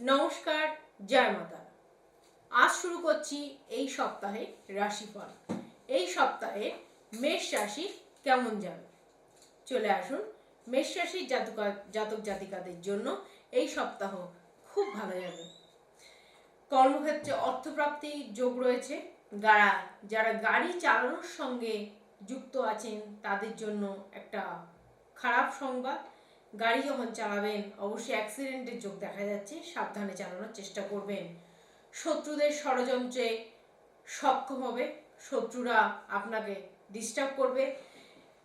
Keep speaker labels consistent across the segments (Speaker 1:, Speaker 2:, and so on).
Speaker 1: নমস্কার, জয় মাতা। আজ শুরু করছি এই সপ্তাহে রাশিফল। এই সপ্তাহে মেষ রাশি কেমন যাবে? চলে আসুন মেষ রাশির জাতক জাতক জাতিকাদের জন্য এই সপ্তাহ খুব ভালো যাবে। কর্মক্ষেত্রে অর্থপ্রাপ্তির যোগ রয়েছে। যারা যারা গাড়ি চালানোর সঙ্গে যুক্ত আছেন, তাদের জন্য একটা খারাপ সংবাদ। গাড়ি যখন চালাবেন। অবশ্যই অ্যাক্সিডেন্টের যোগ দেখা যাচ্ছে, সাবধানে চালানোর চেষ্টা করবেন। শত্রুদের ষড়যন্ত্রে সক্ষম হবে, শত্রুরা আপনাকে ডিস্টার্ব করবে।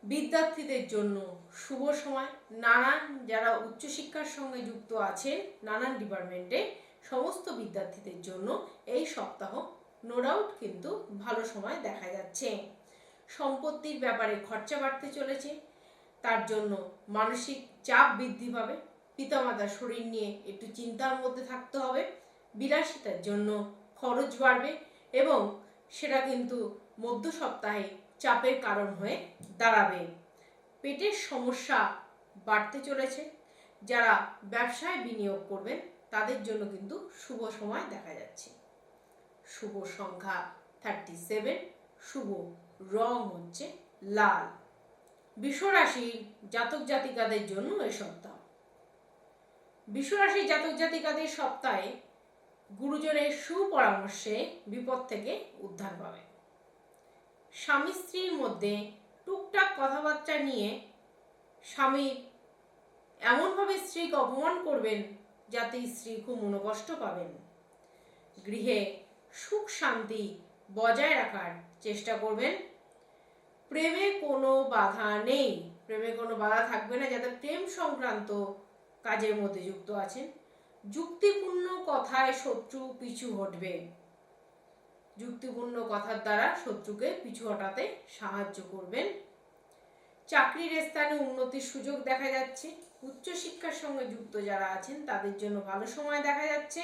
Speaker 1: বিদ্যার্থীদের জন্য শুভ সময়। নানান যারা উচ্চশিক্ষার সঙ্গে যুক্ত আছেন, নানান ডিপার্টমেন্টে সমস্ত বিদ্যার্থীদের জন্য এই সপ্তাহ নো ডাউট কিন্তু ভালো সময় দেখা যাচ্ছে। সম্পত্তির ব্যাপারে খরচা বাড়তে চলেছে। তার জন্য মানসিক চাপ বৃদ্ধি পাবে। পিতামাতার শরীর নিয়ে একটু চিন্তার মধ্যে থাকতে হবে। বিলাসিতার জন্য খরচ বাড়বে এবং সেটা কিন্তু মধ্য সপ্তাহে চাপের কারণ হয়ে দাঁড়াবে। পেটের সমস্যা বাড়তে চলেছে। যারা ব্যবসায় বিনিয়োগ করবেন, তাদের জন্য কিন্তু শুভ সময় দেখা যাচ্ছে। শুভ সংখ্যা থার্টি সেভেন শুভ রং হচ্ছে লাল। বিশ্বরাশির জাতক জাতিকাদের জন্য এই সপ্তাহ। বিশ্বরাশির জাতক জাতিকাদের সপ্তাহে গুরুজনের সুপরামর্শে বিপদ থেকে উদ্ধার পাবে। স্বামী স্ত্রীর মধ্যে টুকটাক কথাবার্তা নিয়ে স্বামী এমনভাবে স্ত্রীকে অপমান করবেন যাতে স্ত্রী খুব মনোকষ্ট পাবেন। গৃহে সুখ শান্তি বজায় রাখার চেষ্টা করবেন। প্রেমে কোনো বাধা নেই। প্রেমে কোনো বাধা থাকবে না। যাতে প্রেম সংক্রান্ত কাজের মধ্যে যুক্ত আছেন। যুক্তিপূর্ণ কথায় শত্রু পিছু হটবে। যুক্তিপূর্ণ কথার দ্বারা শত্রুকে পিছু হটাতে সাহায্য করবেন। চাকরির স্থানে উন্নতির সুযোগ দেখা যাচ্ছে। উচ্চশিক্ষার সঙ্গে যুক্ত যারা আছেন, তাদের জন্য ভালো সময় দেখা যাচ্ছে।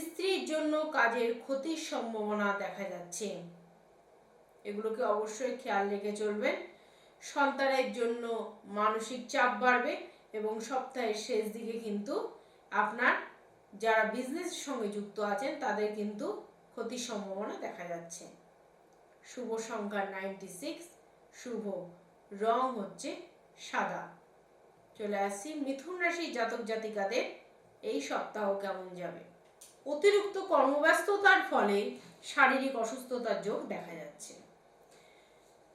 Speaker 1: স্ত্রীর জন্য কাজের ক্ষতির সম্ভাবনা দেখা যাচ্ছে। এগুলোকে অবশ্যই খেয়াল রেখে চলবেন সন্তানের জন্য মানসিক চাপ বাড়বে এবং সপ্তাহের শেষ দিকে কিন্তু আপনার যারা বিজনেসের সঙ্গে যুক্ত আছেন, তাদের কিন্তু ক্ষতির সম্ভাবনা দেখা যাচ্ছে। শুভ সংখ্যা নাইনটি সিক্স শুভ রং হচ্ছে সাদা। চলে আসছি মিথুন রাশির জাতক জাতিকাদের, এই সপ্তাহ কেমন যাবে? অতিরিক্ত কর্মব্যস্ততার ফলে শারীরিক অসুস্থতার যোগ দেখা যাচ্ছে।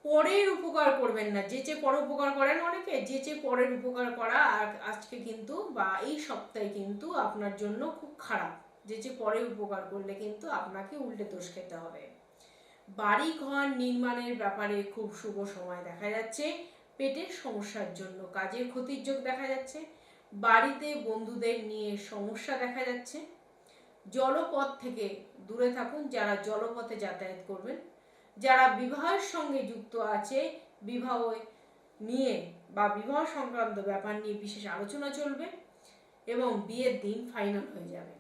Speaker 1: পরের উপকার করবেন না। যে যে পর উপকার করেন অনেকে, যে যে পরের উপকার করা আর আজকে কিন্তু বা এই সপ্তাহে কিন্তু আপনার জন্য খুব খারাপ। যে যে পরে উপকার করলে কিন্তু আপনাকে উল্টে দোষ খেতে হবে। বাড়ি ঘর নির্মাণের ব্যাপারে খুব শুভ সময় দেখা যাচ্ছে। পেটের সমস্যার জন্য, কাজের ক্ষতির যোগ দেখা যাচ্ছে। বাড়িতে বন্ধুদের নিয়ে সমস্যা দেখা যাচ্ছে। জলপথ থেকে দূরে থাকুন, যারা জলপথে যাতায়াত করবেন। যারা বিবাহের সঙ্গে যুক্ত আছে, বিবাহ নিয়ে বা বিবাহ সংক্রান্ত ব্যাপার নিয়ে বিশেষ আলোচনা চলবে এবং বিয়ের দিন ফাইনাল হয়ে যাবে।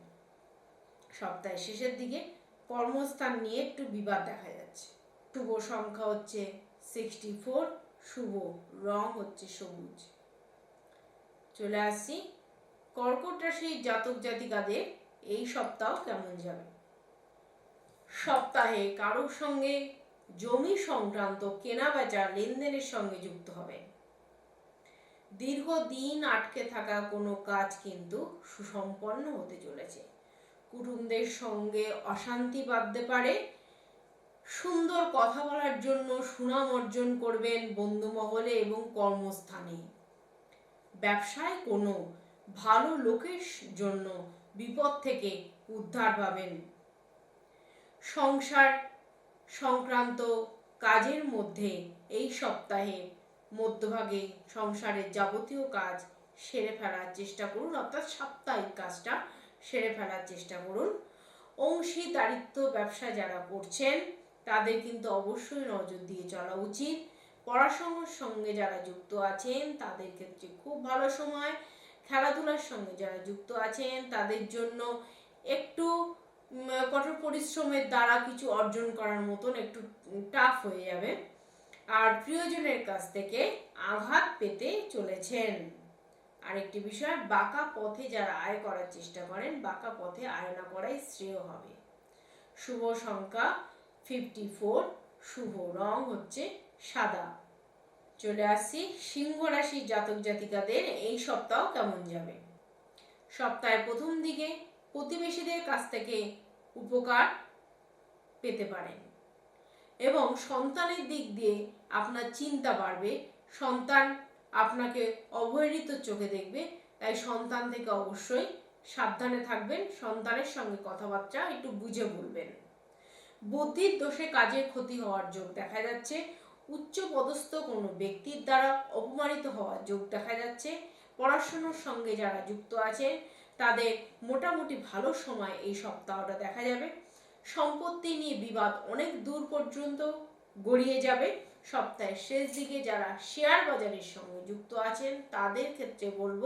Speaker 1: সপ্তাহের শেষের দিকে কর্মস্থান নিয়ে একটু বিবাদ দেখা যাচ্ছে। শুভ সংখ্যা হচ্ছে সিক্সটি ফোর শুভ রং হচ্ছে সবুজ। চলে আসছি, কর্কট রাশির জাতক জাতিকাদের এই সপ্তাহ কেমন যাবে? সপ্তাহে কারোর সঙ্গে জমি সংক্রান্ত কেনা বেচা লেনদেনের সঙ্গে যুক্ত হবে। দীর্ঘদিন আটকে থাকা কোনো কাজ কিন্তু সুসম্পন্ন হতে চলেছে। কুটুমদের সঙ্গে অশান্তি বাঁধতে পারে। সুন্দর কথা বলার জন্য সুনাম অর্জন করবেন বন্ধু মহলে এবং কর্মস্থানে। ব্যবসায় কোনো ভালো লোকের জন্য বিপদ থেকে উদ্ধার পাবেন। সংসার সংক্রান্ত কাজের মধ্যে এই সপ্তাহে মধ্যভাগে সংসারের যাবতীয় কাজ সেরে ফেলার চেষ্টা করুন, অর্থাৎ সাপ্তাহিক কাজটা সেরে ফেলার চেষ্টা করুন। অংশীদারিত্ব ব্যবসা যারা করছেন, তাদের কিন্তু অবশ্যই নজর দিয়ে চলা উচিত। পড়াশোনার সঙ্গে যারা যুক্ত আছেন, তাদের ক্ষেত্রে খুব ভালো সময়। খেলাধুলার সঙ্গে যারা যুক্ত আছেন, তাদের জন্য একটু কঠোর পরিশ্রমের দ্বারা কিছু অর্জন করার মতন একটু টাফ হয়ে যাবে। আর প্রিয়জনের কাছ থেকে আঘাত পেতে চলেছেন। আরেকটি বিষয়, বাঁকা পথে যারা আয় করার চেষ্টা করেন, বাঁকা পথে আয় না করাই শ্রেয় হবে। শুভ সংখ্যা ফিফটি ফোর শুভ রং হচ্ছে সাদা। চলে আসছি, সিংহ রাশির জাতক জাতিকাদের এই সপ্তাহ কেমন যাবে? সপ্তাহের প্রথম দিকে প্রতিবেশীদের কাছ থেকে উপকার পেতে পারেন। এবং সন্তানের দিক দিয়ে আপনার চিন্তা বাড়বে, সন্তান আপনাকে অবহেলিত চোখে দেখবে, তাই সন্তান থেকে অবশ্যই সাবধানে থাকবেন, সন্তানের সঙ্গে কথাবার্তা একটু বুঝে বলবেন। বুদ্ধির দোষে কাজের ক্ষতি হওয়ার যোগ দেখা যাচ্ছে, উচ্চ পদস্থ কোনো ব্যক্তির দ্বারা অপমানিত হওয়ার যোগ দেখা যাচ্ছে, পড়াশুনোর সঙ্গে যারা যুক্ত আছে তাদের মোটামুটি ভালো সময় এই সপ্তাহটা দেখা যাবে। সম্পত্তি নিয়ে বিবাদ অনেক দূর পর্যন্ত গড়িয়ে যাবে। সপ্তাহের শেষ দিকে যারা শেয়ার বাজারের সঙ্গে যুক্ত আছেন, তাদের ক্ষেত্রে বলব,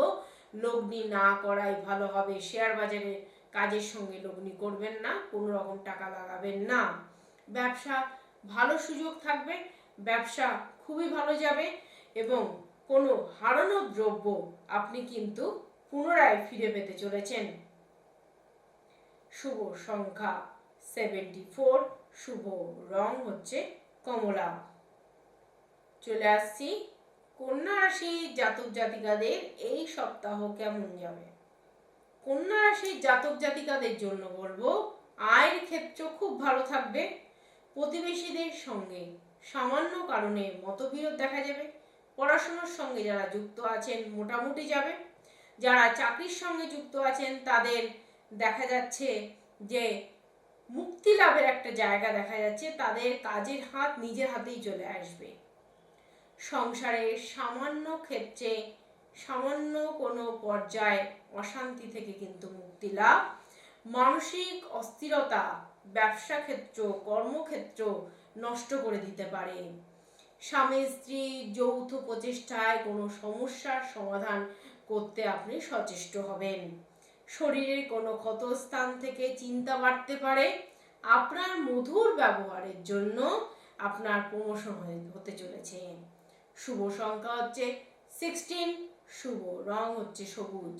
Speaker 1: লগ্নি না করাই ভালো হবে। শেয়ার বাজারে কাজের সঙ্গে লগ্নি করবেন না, কোনো রকম টাকা লাগাবেন না। ব্যবসা ভালো সুযোগ থাকবে, ব্যবসা খুবই ভালো যাবে এবং কোনো হারানো দ্রব্য আপনি কিন্তু পুনরায় ফিরে পেতে চলেছেন। শুভ সংখ্যা সেভেন্টি ফোর শুভ রং হচ্ছে কমলা। চলে আসছি, কন্যা রাশি জাতক জাতিকাদের এই সপ্তাহ কেমন যাবে? কন্যা রাশির জাতক জাতিকাদের জন্য বলব, আয়ের ক্ষেত্র খুব ভালো থাকবে। প্রতিবেশীদের সঙ্গে সামান্য কারণে মতবিরোধ দেখা যাবে। পড়াশোনার সঙ্গে যারা যুক্ত আছেন, মোটামুটি যাবে। যারা চাকরির সঙ্গে যুক্ত আছেন, তাদের দেখা যাচ্ছে যে মুক্তি লাভের একটা জায়গা দেখা যাচ্ছে, তাদের কাজের হাত নিজের হাতেই চলে আসবে। সংসারের সামান্য ক্ষেত্রে, সামান্য কোনো পর্যায়ে অশান্তি থেকে কিন্তু মুক্তি লাভ। মানসিক অস্থিরতা ব্যবসা ক্ষেত্র, কর্মক্ষেত্র নষ্ট করে দিতে পারে। স্বামী, স্ত্রী যৌথ প্রচেষ্টায় কোনো সমস্যার সমাধান করতে আপনি সচেষ্ট হবেন। শরীরের কোনো ক্ষতস্থান থেকে চিন্তা বাড়তে পারে। আপনার মধুর ব্যবহারের জন্য আপনার প্রমোশন হতে চলেছে। শুভ সংখ্যা হচ্ছে সিক্সটিন শুভ রং হচ্ছে সবুজ।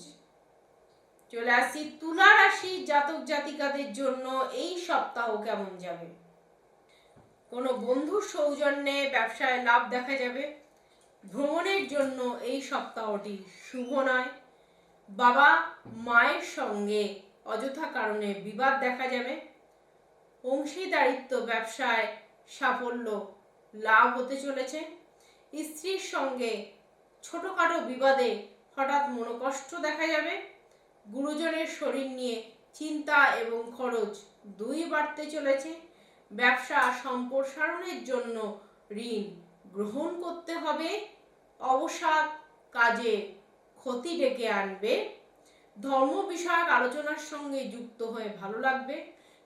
Speaker 1: চলে আসি তুলা রাশি জাতক জাতিকাদের জন্য এই সপ্তাহ কেমন যাবে? কোনো বন্ধুর সৌজন্যে ব্যবসায় লাভ দেখা যাবে? ভ্রমণের জন্য এই সপ্তাহটি শুভ নয়। বাবা মায়ের সঙ্গে অযথা কারণে বিবাদ দেখা যাবে। অংশীদারিত্ব ব্যবসায় সাফল্য লাভ হতে চলেছে। স্ত্রীর সঙ্গে ছোটোখাটো বিবাদে হঠাৎ মনোকষ্ট দেখা যাবে। গুরুজনের শরীর নিয়ে চিন্তা এবং খরচ দুই বাড়তে চলেছে। ব্যবসা সম্প্রসারণের জন্য ঋণ গ্রহণ করতে হবে, অবসাদ কাজে ক্ষতি ডেকে আনবে। ধর্ম বিষয়ক আলোচনার সঙ্গে যুক্ত হয়ে ভালো লাগবে।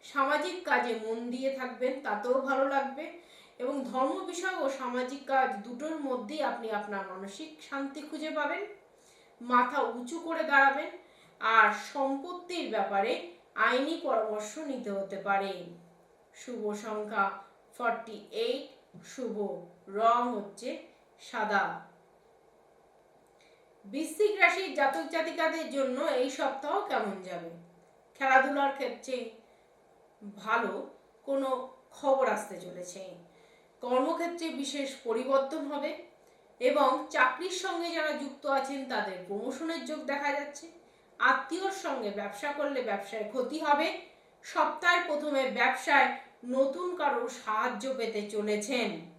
Speaker 1: সামাজিক কাজে মন দিয়ে থাকবেন, তাতেও ভালো লাগবে। এবং ধর্ম বিষয় ও সামাজিক কাজ দুটোর মধ্যেই আপনি আপনার মানসিক শান্তি খুঁজে পাবেন, মাথা উঁচু করে দাঁড়াবেন আর সম্পত্তির ব্যাপারে আইনি পরামর্শ নিতে হতে পারে। শুভ সংখ্যা ফর্টি এইট শুভ রং হচ্ছে সাদা। বৃশ্চিক রাশির জাতক জাতিকাদের জন্য এই সপ্তাহ কেমন যাবে? খেলাধুলার ক্ষেত্রে ভালো কোনো খবর আসতে চলেছে। কর্মক্ষেত্রে বিশেষ পরিবর্তন হবে এবং চাকরির সঙ্গে যারা যুক্ত আছেন তাদের প্রমোশনের যোগ দেখা যাচ্ছে। আত্মীয়র সঙ্গে ব্যবসা করলে ব্যবসায় ক্ষতি হবে। সপ্তাহের প্রথমে ব্যবসায় নতুন কারও সাহায্য পেতে চলেছেন।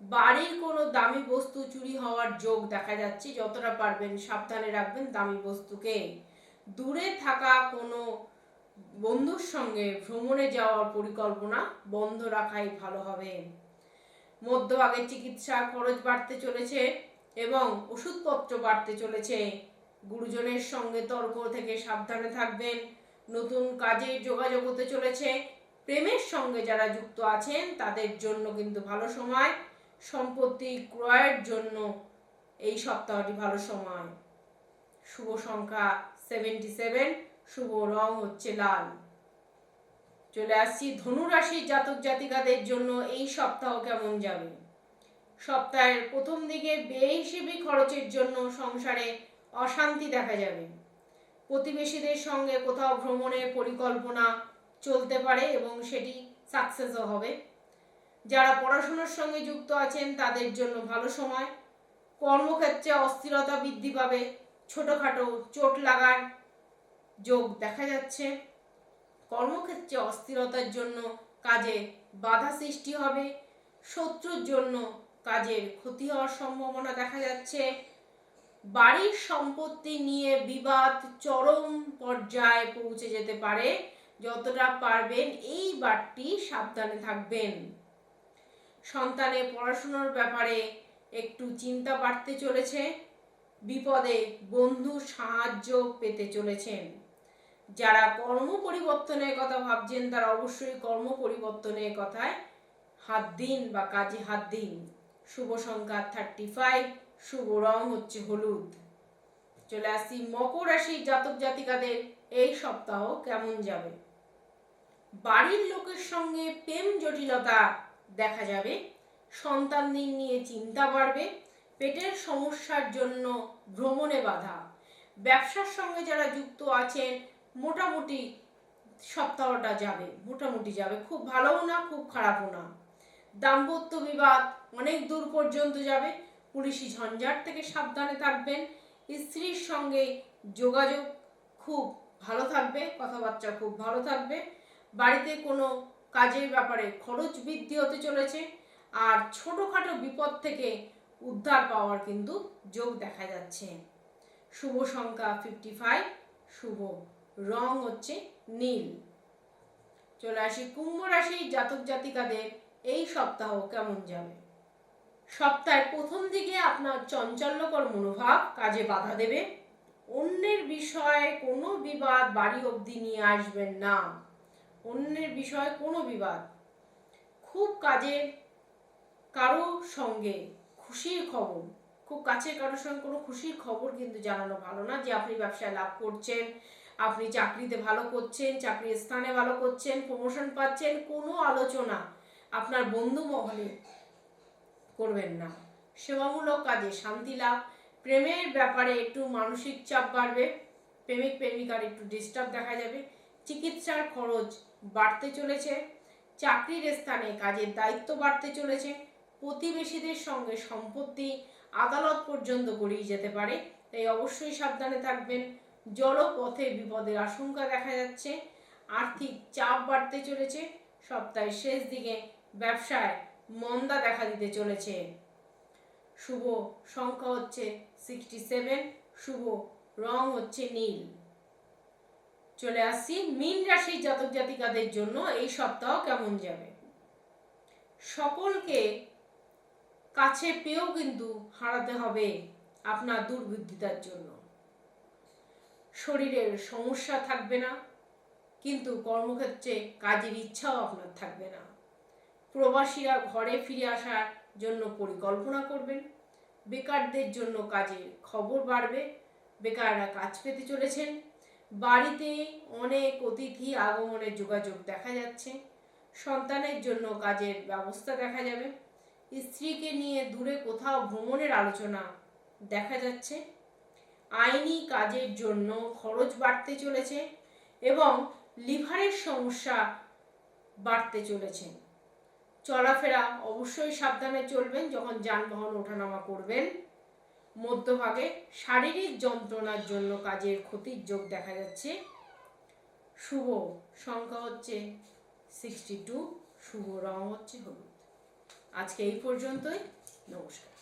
Speaker 1: বাড়ির কোনো দামি বস্তু চুরি হওয়ার যোগ দেখা যাচ্ছে, যতটা পারবেন সাবধানে রাখবেন দামি বস্তুকে। দূরে থাকা কোনো বন্ধুর সঙ্গে ভ্রমণে যাওয়ার পরিকল্পনা বন্ধ রাখাই ভালো হবে। মধ্যভাগে চিকিৎসা খরচ বাড়তে চলেছে এবং ওষুধপত্র বাড়তে চলেছে। গুরুজনের সঙ্গে তর্ক থেকে সাবধানে থাকবেন। নতুন কাজে যোগাযোগ হতে চলেছে। প্রেমের সঙ্গে যারা যুক্ত আছেন, তাদের জন্য কিন্তু ভালো সময়। সম্পত্তি ক্রয়ের জন্য এই সপ্তাহটি ভালো সময়। শুভ সংখ্যা সেভেন্টি সেভেন শুভ রং হচ্ছে লাল। চলে আসছি ধনুরাশির জাতক জাতিকাদের জন্য এই সপ্তাহ কেমন যাবে? সপ্তাহের প্রথম দিকে বেহিসেবি খরচের জন্য সংসারে অশান্তি দেখা যাবে। প্রতিবেশীদের সঙ্গে কোথাও ভ্রমণের পরিকল্পনা চলতে পারে এবং সেটি সাকসেসও হবে। যারা পড়াশোনার সঙ্গে যুক্ত আছেন, তাদের জন্য ভালো সময়। কর্মক্ষেত্রে অস্থিরতা বৃদ্ধি পাবে। ছোটোখাটো চোট লাগার যোগ দেখা যাচ্ছে। কর্মক্ষেত্রে অস্থিরতার জন্য কাজে বাধা সৃষ্টি হবে। শত্রুর জন্য কাজের ক্ষতি হওয়ার সম্ভাবনা দেখা যাচ্ছে। বাড়ির সম্পত্তি নিয়ে বিবাদ চরম পর্যায়ে পৌঁছে যেতে পারে। যতটা পারবেন এই বারটি সাবধানে থাকবেন। সন্তানের পড়াশুনোর ব্যাপারে একটু চিন্তা বাড়তে চলেছে। বিপদে বন্ধু সাহায্য পেতে চলেছেন। যারা কর্ম পরিবর্তনের কথা ভাবছেন, তারা অবশ্যই কর্ম পরিবর্তনের কথায় হাত দিন বা কাজে হাত দিন। শুভ সংখ্যা থার্টি ফাইভ শুভ রং হচ্ছে হলুদ। চলে আসছি মকর রাশির জাতক জাতিকাদের, এই সপ্তাহ কেমন যাবে? বাড়ির লোকের সঙ্গে প্রেম জটিলতা দেখা যাবে। সন্তানদের নিয়ে চিন্তা বাড়বে। পেটের সমস্যার জন্য ভ্রমণে বাধা। ব্যবসার সঙ্গে যারা যুক্ত আছেন, মোটামুটি সপ্তাহটা যাবে, মোটামুটি যাবে। খুব ভালোও না, খুব খারাপও না। দাম্পত্য বিবাদ অনেক দূর পর্যন্ত যাবে। পুলিশি ঝঞ্ঝাট থেকে সাবধানে থাকবেন। স্ত্রীর সঙ্গে যোগাযোগ খুব ভালো থাকবে, কথাবার্তা খুব ভালো থাকবে। বাড়িতে কোনো কাজের ব্যাপারে খরচ বৃদ্ধি হতে চলেছে আর ছোটোখাটো বিপদ থেকে উদ্ধার পাওয়ার কিন্তু যোগ দেখা যাচ্ছে। শুভ সংখ্যা ফিফটি ফাইভ শুভ রং হচ্ছে নীল। চলে আসি কুম্ভ রাশির জাতক জাতিকাদের, এই সপ্তাহ কেমন যাবে? সপ্তাহের প্রথম দিকে আপনার চঞ্চল্যকর মনোভাব কাজে বাধা দেবে। অন্যের বিষয়ে কোনো বিবাদ বাড়ি অবধি নিয়ে আসবেন না। অন্যের বিষয়ে কোনো বিবাদ। খুব কাজের কারও সঙ্গে খুশির খবর, খুব কাছের কারোর সঙ্গে কোনো খুশির খবর কিন্তু জানানো ভালো না যে আপনি ব্যবসায় লাভ করছেন, আপনি চাকরিতে ভালো করছেন, চাকরির স্থানে ভালো করছেন প্রমোশন পাচ্ছেন, কোনো আলোচনা আপনার বন্ধু মহলে করবেন না। সেবামূলক কাজে শান্তি লাভ, প্রেমের ব্যাপারে একটু মানসিক চাপ বাড়বে প্রেমিক প্রেমিকার একটু ডিস্টার্ব দেখা যাবে, চিকিৎসার খরচ বাড়তে চলেছে, চাকরির স্থানে কাজের দায়িত্ব বাড়তে চলেছে, প্রতিবেশীদের সঙ্গে সম্পত্তি আদালত পর্যন্ত গড়িয়ে যেতে পারে, তাই অবশ্যই সাবধানে থাকবেন। জলপথে বিপদের আশঙ্কা দেখা যাচ্ছে, আর্থিক চাপ বাড়তে চলেছে, সপ্তাহের শেষ দিকে ব্যবসায় মন্দা দেখা দিতে চলেছে। শুভ সংখ্যা হচ্ছে সিক্সটি সেভেন শুভ রং হচ্ছে নীল। চলে আসছি। মীন রাশির জাতক জাতিকাদের জন্য এই সপ্তাহ কেমন যাবে? সকলকে কাছে পেয়েও কিন্তু হারাতে হবে আপনার দুর্বুদ্ধিতার জন্য। শরীরের সমস্যা থাকবে না, কিন্তু কর্মক্ষেত্রে কাজের ইচ্ছাও আপনার থাকবে না। প্রবাসীরা ঘরে ফিরে আসার জন্য পরিকল্পনা করবেন। বেকারদের জন্য কাজের খবর বাড়বে। বেকাররা কাজ পেতে চলেছেন। বাড়িতে অনেক অতিথি আগমনের যোগাযোগ দেখা যাচ্ছে। সন্তানের জন্য কাজের ব্যবস্থা দেখা যাবে। স্ত্রীকে নিয়ে দূরে কোথাও ভ্রমণের আলোচনা দেখা যাচ্ছে। আইনি কাজের জন্য খরচ বাড়তে চলেছে এবং লিভারের সমস্যা বাড়তে চলেছে। চলাফেরা অবশ্যই সাবধানে চলবেন যখন যানবাহন ওঠানামা করবেন। মধ্যভাগে শারীরিক যন্ত্রণার জন্য কাজের ক্ষতির যোগ দেখা যাচ্ছে। শুভ সংখ্যা হচ্ছে সিক্সটি টু শুভ রং হচ্ছে হলুদ। আজকে এই পর্যন্তই, নমস্কার।